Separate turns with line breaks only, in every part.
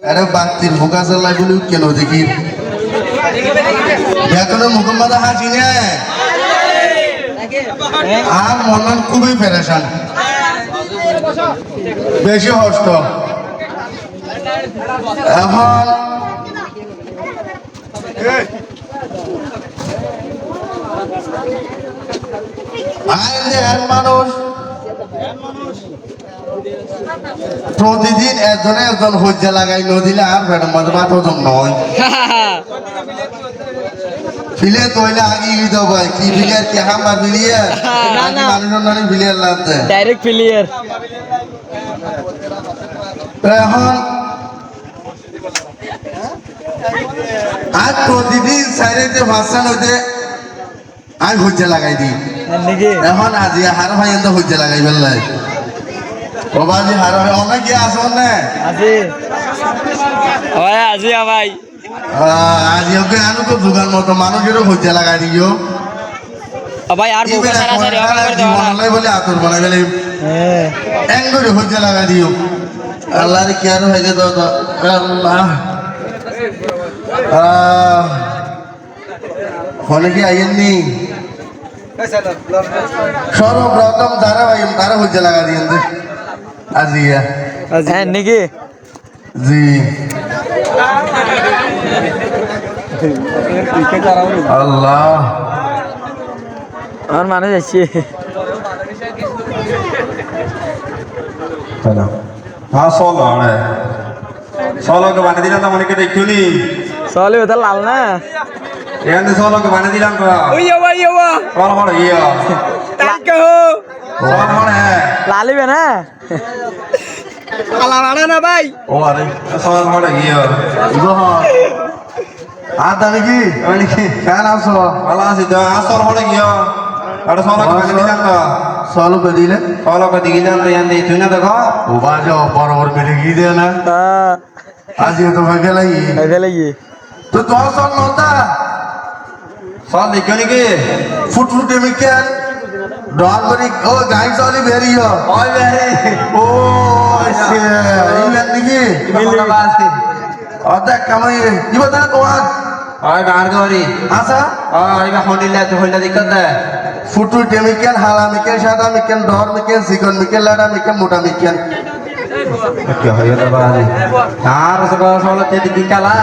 আরে বাক্তির চাল্লাই বলি কেন দেখি? এখনও মুখম্মদ হাসি নে? আর মনন খুবই ফেরেশান। বেশি হষ্ট। এখন আইন যে এক মানুষ প্রতিদিন একজনে একজন হজ্জা লাগাই নদিলে আর ফেরম মাঝে মাথা ওজন নয়। ফিলে তৈলে আগে দিতে ভাই কি ফিলিয়ার কি হাম্বার ফিলিয়ার। মানুষের ফিলিয়ার লাগতে
ডাইরেক্ট প্লেয়ার
তো এখন আজ প্রতিদিন সাইডে ভাষণ হইতে আমি হজ্জা লাগাই দিই। এখন আজি হার ভাই হজ্জা লাগাই ফেললাই বাবাজি হার ভাই অনেক গিয়ে আসুন না
আজি। ওই আজি ভাই।
আজি ওকে আনু তো দোকান মতো মানুষেরও লাগাই দিও।
ভাই আর বউকে সারা সারি হবে করে দেওয়া না
বলে আতর বানাই ফেলে
হ্যাঁ।
লাগাই দিও। আল্লাহর কি আর হয়ে যেত আল্লাহ। আহ, ফোনে কি আইয়েননি? সর্বপ্রথম যারা ভাই তারা হজ্জা লাগা দিয়েন যে আজিয়া
হ্যাঁ নাকি
জি আল্লাহ
আমার মানুষ আছে
হ্যাঁ চল আরে চলকে বানিয়ে দিলাম তো মনে নি
ওটা লাল না
এখানে চলকে বানিয়ে দিলাম
ওই ওই
ইয়ে
হো
চল মনে
লালিবে না কালা মানা না ভাই
ও আরে
চল মনে ইয়ে
গ্রহণ আর তা নাকি
মানে কি
কেন আছো
ভালো আছি তো আর চল মনে ইয়ে আর চলকে বানিয়ে দিলাম তো
চলো কে দিলে
চলকে দিয়ে দিলাম তো এখানে তুই না দেখো
ও বাজো বড় বড় মেরে গিয়ে দেয় না
হ্যাঁ
আজি তো ভাগে লাগি
এবে লাগি
তো তোমার চল নতা
চল দেখছ নাকি
ফুটফুটে মিকেন ডর করি ও গাই চলি বেরিয়ে
ওই বেরি
ও সে এই ব্যাগ নাকি
ভালো আছি
অর্ধেক কামাই কি তোমার
ওই বার করি
আচ্ছা
ওই বা হন্ডিলা তো হন্ডিলা দিক্কত দে
ফুটু টেমিকেন হালা মিকেন সাদা মিকেন ডর মিকেন চিকন মিকেন লাডা মিকেন মোটা
কি হয় বাড়ি আর সকাল সকাল তেদি বিকালা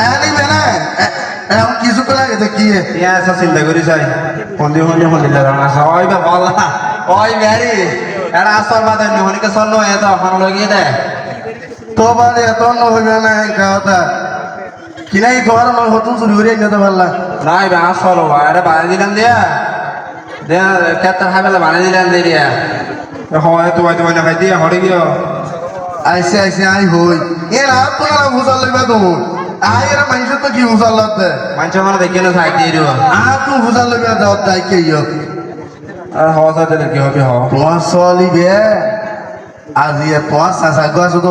এনি মেনে এখন কিছু করে লাগে কি?
ইয়া সব চিন্তা করি চাই হন্দি হন্দি হন্দি লাগা না সবাই বা বলা। ওই বেরি এরা আসর বাদে নহনিকে সন্ন এত এখন লগিয়ে দে।
তোমার এত হইবে না কথা। কিনাই তোমার নয় হতুন চুরি করে নিতে পারলা?
নাই বে আসর এটা বানিয়ে দিলাম দিয়া। দিয়া কেতার হাবেলা বানিয়ে দিলাম দিয়ে। দিয়া হয় তোমায় তোমায় না খাই দিয়া হরে গিয়ে।
আইসে আইসে আই হই। এর হাত তো না বুঝাল লাগবে তো আই এর মানুষ তো কি লাগতে
মানুষ মানে দেখি না সাইড দিয়ে দিব
আ তো বুঝাল লাগবে দাও তাই কে ইয়?
আর হওয়া সাথে কি হবে হ
তোমার সলি বে। আজি এ তোমার সাসা গো আছো তো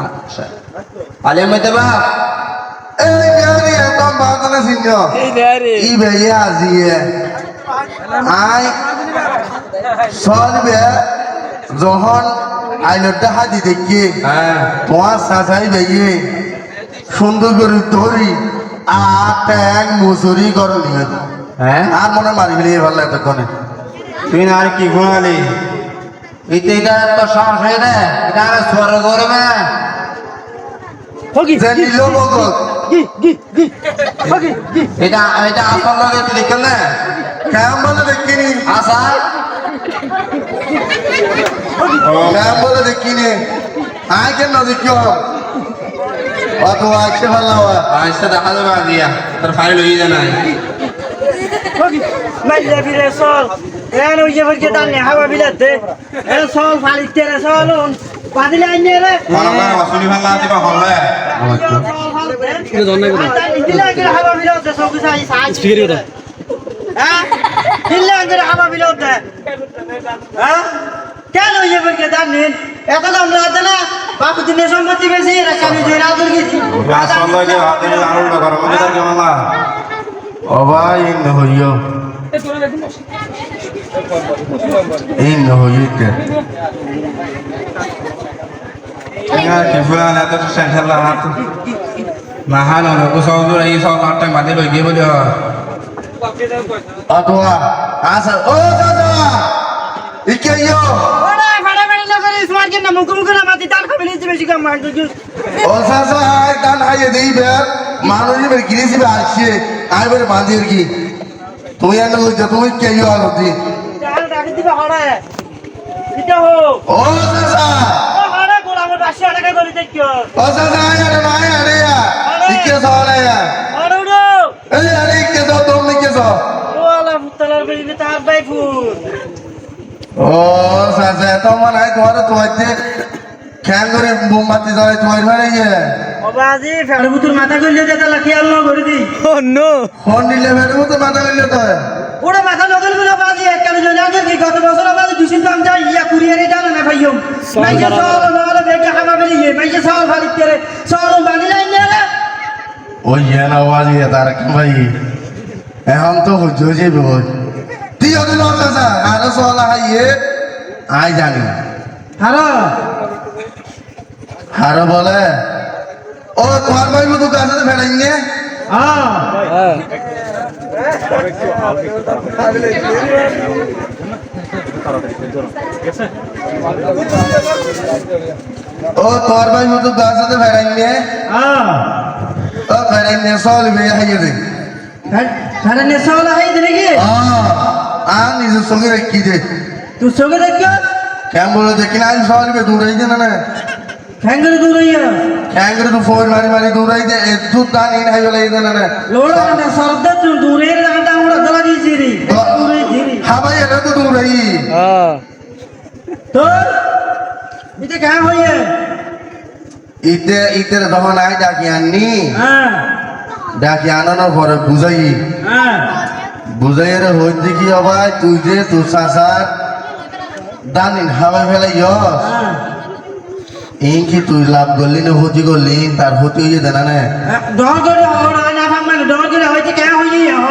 আচ্ছা। আলিয়া মধ্যে বাপ।
এই গানি এত বাদনা সিংহ
এই দেরে
ই বে ইয়ে আজি এ। আই সলি বে যখন আইনটা হাদি দেখি
হ্যাঁ।
তোমার সাসাই বেয়ে সুন্দর করে ধরি আর ট্যাং করো নিয়ে
হ্যাঁ
আর মনে মারি ফেলে ভালো এতক্ষণে
তুই না আর কি ঘুমালি? এতে এটা তো সাহস হয়ে দে এটা আর স্বর করবে এটা এটা আসল লগে তুই না।
কেমন বলে দেখিনি।
আসা।
কেমন বলে দেখিনি। আয় কেন দেখিও অত আসছে ভালো
আইসা দেখা যাবে দিয়া তোর ফাইল হয়ে যায় নাই।
হগি মাইলা বিরে সল এন ওই যে বলছে দানে হাওয়া বিলাতে এ সল ফালিতে রে সল পাদিলে আইনে রে।
মনে করে অসুনি ভালো লাগে বা হলে
এটা ধন্যবাদ দিলে আগে হাওয়া বিলাতে সব কিছু আই সাই হ্যাঁ? বিলাতে হ্যাঁ? কেন ওই যে বলছে এত দাম না। বাপু দিনে সম্পত্তি বেশি কামি দিয়ে রাজুর গেছি
আসল হাতে আনন্দ করো মনে তার কেমন
অবাই ইন হইও ইন হইতে
na to sa lahat. Mahal ang ko sa ulo ay sa lahat ng mali loy gebo dia.
অটোয়া আসা ও দাদা, ইকে
ওরে ফাটাফাটি না মুখ মুখ না মাতি তার খাবে নিতে বেশি কাম মার দিস
ও সাসা আই কান হাইয়ে দেই বে মানুষ বে গিরিসি বে আসছে আই বে বাঁধির কি। তুই এন্ড লই তুমি কে ইয়ো আলতি
তাহলে ডাকি দিবে হড়ে। এটা হো
ও সাসা
ও হড়ে গোলামের বাসি আটাকা করে দেখিও
ও। সাসা আই আরে নাই আরে। ইয়া ইকে সলে ইয়া
হড়ে উড়ো।
এই আরে ইকে সো তুমি কে সো
ও আলা ফুতলার বেরিয়ে তার বাই ফুল
ও সাসা তো মনে হয় তোমার তোমাতে খ্যাং করে মোমবাতি জ্বালাই তোমার মানে ইয়ে
বুতুর মাথা কইলে করে দি।
ফোন মাথা তো
ওরে মাথা লগল বাজি আগে কি গত বছর দুশিন দাম কুরিয়ারে না দেখে হামা বানি না
তার কি ভাই। এখন তো হজ্জ আসা হাইয়ে আই জানি।
হারো।
হার বলে? ও তোমার ভাই মতো কাছে ফেলাই নে
হ্যাঁ
ও তোমার ভাই মতো কাছে ফেলাই নে
হ্যাঁ
ও ফেলাই নে সল বে হাইয়ে দে।
ফেড়ে নে সল হাই দে নাকি?
আ নিজের সঙ্গে রেখি দে।
তুই সঙ্গে দেখিও
কেমন বলে দেখি না সল বে দূরাই দে না? না
ফ্যাঙ্গরে দূর হইয়া
ক্যাঙ্গরে তো ফোন মারি মারি দূরাই দে একটু দান ইন হাই বলে দে না না।
লোড়া না সরদা তুই দূরের রান্না আমরা দলা দিয়েছি রে দূরে দিরি
হাবাই এটা তো দূরাই
তো এটা কেন হইয়া
ইতে ইতের তখন আই ডাকি আননি
হ্যাঁ।
ডাকি আনানোর পরে বুঝাই।
হ্যাঁ।
বুঝাই রে হইতে কি হবাই তুই যে তুই চাচার দানিন হাওয়াই ফেলাই
হ্যাঁ।
কি তুই লাভ করলি না হতি করলি? তার হতি হইয়ে দেনা না
ডর করে না ডর করে হইতে কেন হইয়া হ?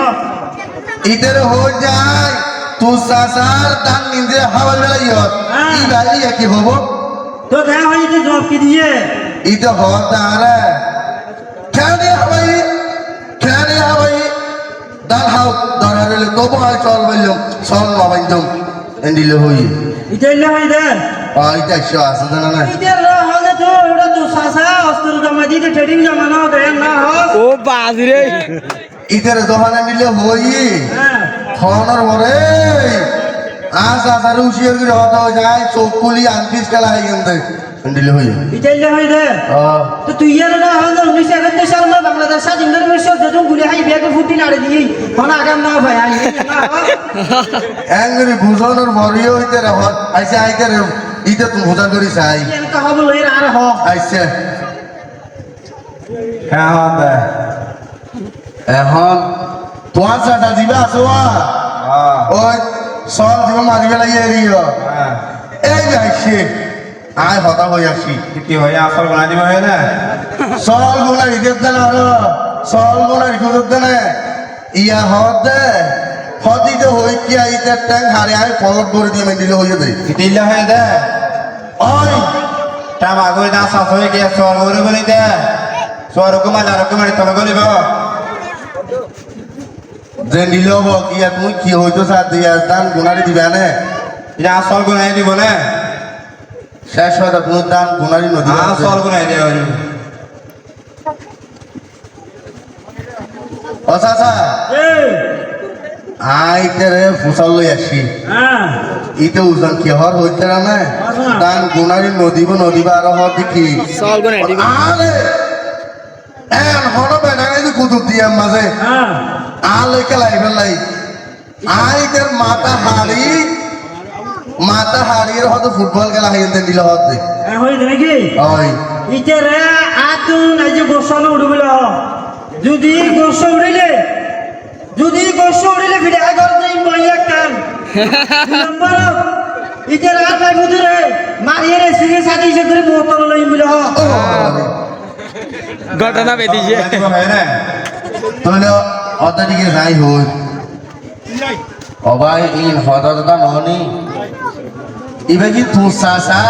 যায় তুই চাচার দান নিন্দে হাওয়াই ফেলাই ইয়স ই গালি কি হব?
তো কেন হইতে জব কি দিয়ে?
ইতে খেয়ালি হাওয়াই খেয়ালি হাওয়াই দান হাও দরারে তবু আই চল বললাম চল বাবাইতাম এন্ডিলে হই।
এটা ইল্লা হই দে
আইটা শো আছে না না।
এটা র হলে তো ওটা তো সাসা অস্ত্র জমা দিতে ট্রেডিং জমা না দেন না
ও বাজরে
ইতের দোকানে নিলে হই।
হ্যাঁ।
খনর মরে। আজ আসার উশিয়ার করে হতা হয়ে যায় চোখকুলি আনপিস খেলা হয়ে গেছে। এন্ডিলে হই
ইল্লা হই দে তো তুই আর না হলে উনিশশো একাত্তর সাল মে বাংলাদেশ স্বাধীন করে বেশ যখন গুলি হাই বিয়াকে ফুটি নাড়ে দিই হন আগাম না ভাই আই না হ
এঙ্গরি বুঝানোর মরিও হইতে রে আইসে আইতে রে ইতে তুমি বুঝা করি চাই
এনেকা হব লই আর হ
আইসে
হ্যাঁ হতে
এখন তোমার চাটা দিবা আছো ওই সব দিব মারিবে লাগিয়ে
হ্যাঁ
এই যে আইসে আয় হতা হয়ে আসি।
কি হয় আসল বানাই দিব হয় না?
সলগুলা রিজেক্ট দেন আর সলগুলা রিজেক্ট দেন। ইয়া হত দে হদিতে হই কি আইতে ট্যাং হারে আই ফলত করে দিয়ে মেন্দিলে হইয়ে দে
কিটিলা হয় দে?
ওই।
টাম আগুই না সাফ হয়ে গিয়ে সর গরে বলি দে। সর কুমা যার কুমারি তলে গলিব।
যে নিলে কি আর তুমি কি হইতো স্যার দিয়ে দান গুনারি দিবা নে।
এটা আসল গুনাই দিব না।
শেষ হয় তুমি দান গুনারি নদী
আসল গুনাই দিয়ে
ও চাচা
এই
ফুসাল লই আসি।
হ্যাঁ।
ইতে উজান কি হর হইতে না না। দান গুনারি নদীব নদীব আর হর দেখি।
সল গুনাই দিব।
আরে এন হন বেড়া নাই কুতুব দিয়া মাঝে।
হ্যাঁ।
ফেলাই আইতের মাথা হাড়ি মাথা হাড়ির হয়তো ফুটবল খেলা হাইতে দিলে হত
নাকি?
ওই
ইতে রে আতুন এই যে গোসানো উড়বিল। যদি গোস উড়িলে যদি গোস উড়িলে ফিরে আগর যাই মইয়া কান নম্বর ইতে রে আর পাই বুঝরে মারিয়ে রে সিগে সাথে সে করে বোতল লই
ও।
ঘটনা বেদিছে
হয়
তাহলে অত দিকে যাই হই অবাই ইন হদা নহনি ইবে কি তুই চাচা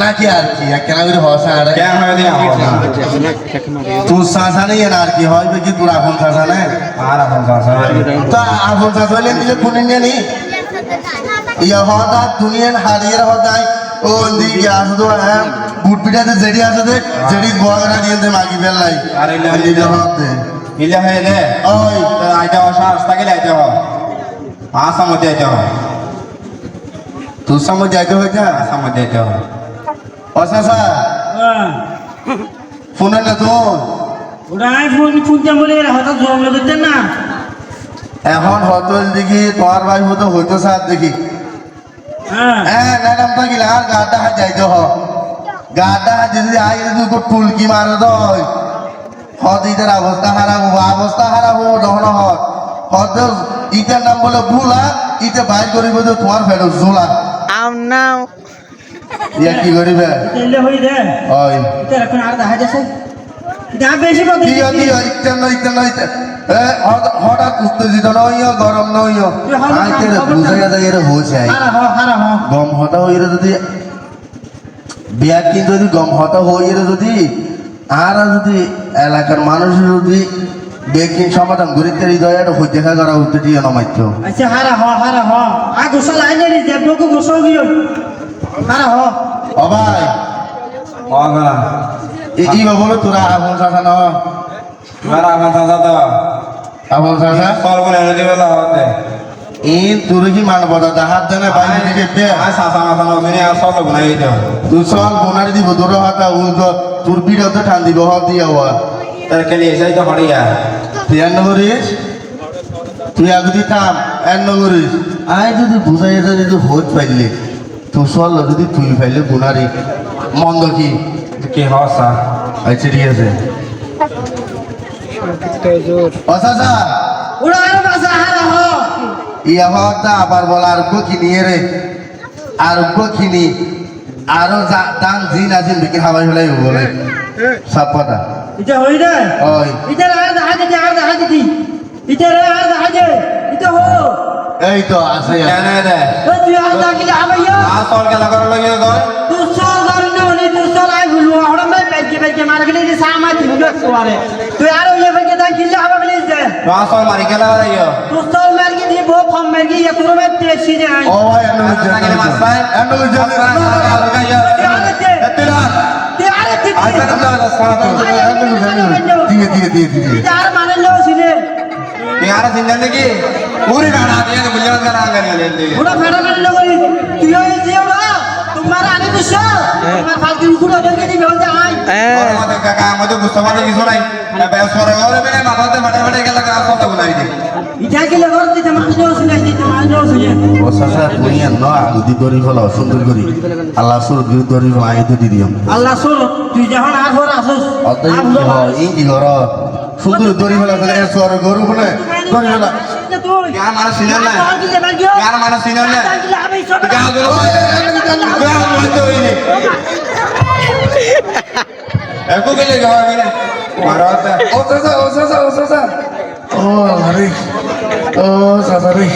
নাকি আর কি একখানা করে হসা আর
কেন হয়ে
তোর চাচা নেই আর কি হয় কি তোর আপন চাচা নেই
আর এখন চাচা
তা আপন চাচা হইলে নিজে কোনে নিয়ে নি ইয়া হদা দুনিয়ান হারিয়ে হদাই ও দিকে আসো তো হ্যাঁ বুট পিঠাতে জেডি আছে দে জেডি গোয়াগরা দিয়ে দে মাগি বেলাই
আর ইলা-
নিজে হদে
ইলে হয়ে দে
ওই
আইতে হ সাহস থাকলে আইতে হ আসাম মধ্যে আইতে হ
তোর সামনে যাইতে হয়েছে
আসাম মধ্যে আইতে হ
ও চাচা ফোনে না তো
ওটা আই ফোন ফুলতে বলে হঠাৎ জম লাগতেন না
এখন হয়তো দেখি তোমার ভাই হতো হইতো স্যার দেখি।
হ্যাঁ।
হ্যাঁ ম্যাডাম তো গেলে আর গাটা হাত যাইতে হ। গাটা হাত যদি আই যদি তোর টুলকি মারে দই হত ইটার অবস্থা খারাপ হব অবস্থা খারাপ হব যখন হত। হত ইটার নাম বলে বুলা ইটা বাইর করিব যে তোমার ফেরো জোলা
নাও
ইয়া কি করিবে?
তেলে হই দে।
ওই
এটা এখন আর দেখা যাচ্ছে। বেশি পাবে
কি কি না না এ হঠাৎ- উত্তেজিত নইও গরম নইও আইতে বুঝাইয়া যায় এর হইছে আই গম হতা হইরে যদি বিয়ার কিন্তু যদি গম হতা হইরে যদি আর যদি এলাকার মানুষ যদি বেকিং সমাধান করিতে হৃদয় একটা হইতে দেখা করা উঠতে দিয়ে নমাইত
আচ্ছা হারা হ হারা হ। আ গোসল আইনে রে দেব লোক গোসল গিয়ে হারা হ।
অবাই
অগলা
ই বলো তোরা আপন চাষা ন।
মেরা এখন চাচা তো
আপন চাষা?
সল করে এনে দিবে তো হতে।
ইন তোর কি মানব দাদা হাত দেনে বাইরে দিকে পে
আই চাচা মাথা নদিনে আর সল গুনাই
তুই সব বোনারি দিব তোর হাতা উল্টো তোর বিরতে টান দিব হত দিয়া হওয়া
তার খেলি এসে তো হরিয়া
তুই এন্ন করিস তুই আগুদি থাম এন্ন করিস আয় যদি বুঝাই এটা যদি হোত পাইলে তো চল যদি তুই পাইলে গুনারি। মন্দ কি?
কি হসা
আচ্ছা ঠিক আছে।
আর
আবার বল আরোগ্য কিনি রে? আরোগ্য কিনি আরও দান জিন আছে বিক্রি খাবার ফেলাই বলে সব কথা
এটা হই রে
ওই
এটা আর দেখা দিতে আর দেখা দিতি। এটা রে আর দেখা দে। এটা হো।
এই তো আছে।
কেন দে
এ তুই আর দেখিলে আবাইয়া
আর সল গেলা করে লাগিয়ে গয়
তুই সর গারনে হনি তুই সর আই গুলু হড় মে বেকে বেকে মার গলি যে সামা দিল সোয়ারে। তুই আর ওই বেকে দা কিল্লে হাবা বলি যে।
আর সল মারি গেলা লাগিয়ে
তুই সর মার গি দি বো ফম মার গি ইয়া তোর মে তেছি যে আই
ও ভাই এন্ন
মাসা গেলে মাসাই
এন্ন
তুই আরে তে
আল্লাহ সুর গিরি করি ফেল আই তো দি দিম
আল্লাহ শুন তুই যখন আর হর আসস
অতই কি হয় এই কি কর সুন্দর দরি ফেলা ফেলে এ সর গরু বলে দরি ফেলা
তুই
यार मारा सीनियर ने यार मारा सीनियर ने क्या बोलो क्या बोलते हो इन्हें एको के लिए गवा मैंने मारा होता है
অসাসা অসাসা অসাসা ও আরে ও সাসা রে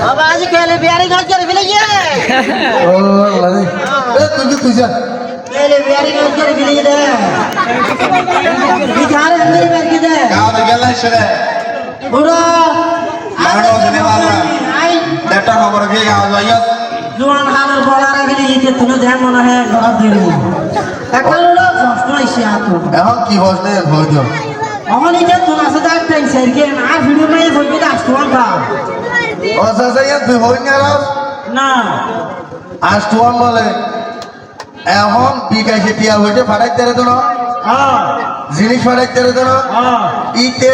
বাবা আজ খেলে বিয়ারি ঘর করে ফেলে গিয়ে
ও আরে এ তুই কি তুই যা
খেলে বিয়ারি ঘর করে ফেলে গিয়ে দে বিচারে মেরে বের কি দে
क्या तो गया है
ಕೈಲಿ
ಬೇರೆ ನೋಡ್ತಾರೆ ಬಿಡಿಗಿದೆ
ಈ
ಕಾರ ಅಂಗಡಿ ಬೇಕಿದೆ ಯಾವ್ದು ಗೆಲ್ಲಶ್ರೆ
ಹುಡು ಎರಡು ಸಿನಿಮಾದ ಬೆಟ್ಟ ಹೋಗ್ರ ಬೀಗ ಅದು ಅಯ್ಯೋ ಜೋಳನ ಹಾಲು ಬೋಳಾರ ಬಿಡಿ ಈಗ ತುಳು ಧ್ಯಾನ ಮನ
ಹೇ ಗರ ಬಿಡಿ ಯಾಕಂದ್ರೆ ಹೊಸ್ತು
ಇಸಿ ಆತು ಯಾವ ಕಿ ಹೊಸ್ತೆ ಹೋದ್ಯೋ ಅವನ ಈಗ ತುಳಸದ ಆಗ್ತಾನೆ ಸರಿಗೆ ಆ ವಿಡಿಯೋ
ಮೇಲೆ ಹೋಗಿದ್ದ ಅಷ್ಟು ಅಂತ ಹೊಸ ಸರಿಯ
ಹೋಗ್ನಾರ
ನಾ ಅಷ್ಟು ಅಂಬಲೆ এখন বিকাশে টিয়া হইতে ফাটাইতে রে তো
হ্যাঁ।
জিনিস ফাটাইতে রে তো
হ্যাঁ।
ইতে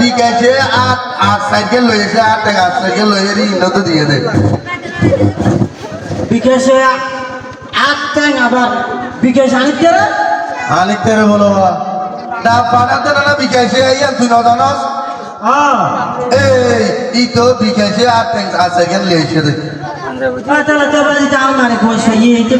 বিকাশে আট আট সাইকেল লইছে আট টাকা আট সাইকেল লইয়ে রি ইন্ন তো দিয়ে। দে
বিকেশে আট ট্যাং আবার বিকেশ আনিতে রে
আনিতে রে বলো না ফাটাতে না বিকাশে আইয়া তুই না জানস?
হ্যাঁ।
এই ই তো বিকাশে আট টাকা আট সাইকেল লইছে রে
তাহলে তোমরা যদি আমার খোঁজ ইয়ে হইতে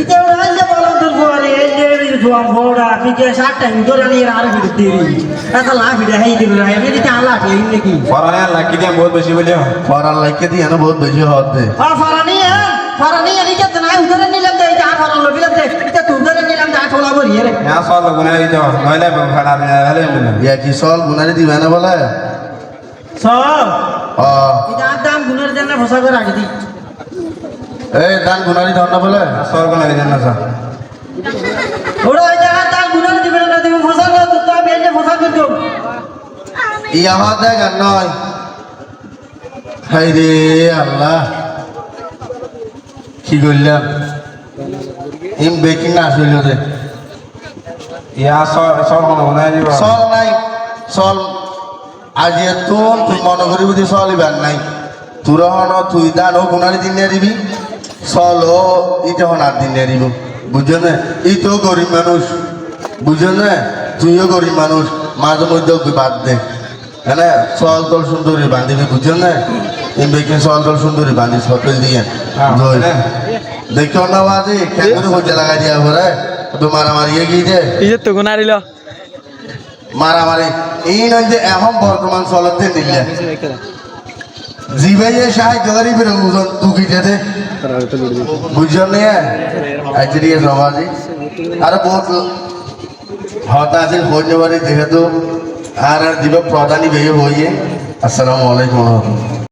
ইতে ওরা হইলে বলো তোর বলে এই যে জোয়াম বড়া পিকে সাতটা ধরে নিয়ে আর ভিড় দেরি এত লাভ দিয়ে হাই দিল রাই আমি এটা আল্লাহ কে
ইন নাকি
ফরান লাকি দিয়ে বহুত বেশি
বলিও ফরান
লাকি
সব ইদার দাম গুণের জন্য ভসা করে দি।
এই দান গুণারি ধর না বলে।
সর গুণারি জানা স্যার।
ওরা ওই
জায়গা দান কি করলাম? ইম বেকিং না
আসলে ইয়া সর সর মনে
হয় নাই। চল আজ তুন তুই মনে করি বুঝি চলিবার নাই। তোর হন তুই দান ও গুনারি দিন নিয়ে দিবি চল ও ইটা হন আর দিন নিয়ে দিব বুঝছ না? ই তো গরিব মানুষ বুঝছ না? তুইও গরিব মানুষ মাঝে মধ্যে ওকে বাদ দে। হ্যাঁ চল তল সুন্দরী বাঁধিবি বুঝছ না? এই বেকিং চল তল সুন্দরী বাঁধি সকেল দিয়ে। দই দেখো না বাজি কেন হইতে লাগাই দিয়া পরে তো মারামারি দে।
ইজত তো গুণ আরিল
মারামারি। এই নয় যে এখন বর্তমান চলতে দিলে। জিবাইয়ে সাহায্য করি, ফিরে ওজন দুকিতে দে বুঝছেন নিয়ে আজকে সমাজে আর বহুত হতাশে হয়ে যাবার যেহেতু। আর আর দিব প্রধানী বেয়ে হইয়ে। আসসালামু আলাইকুম।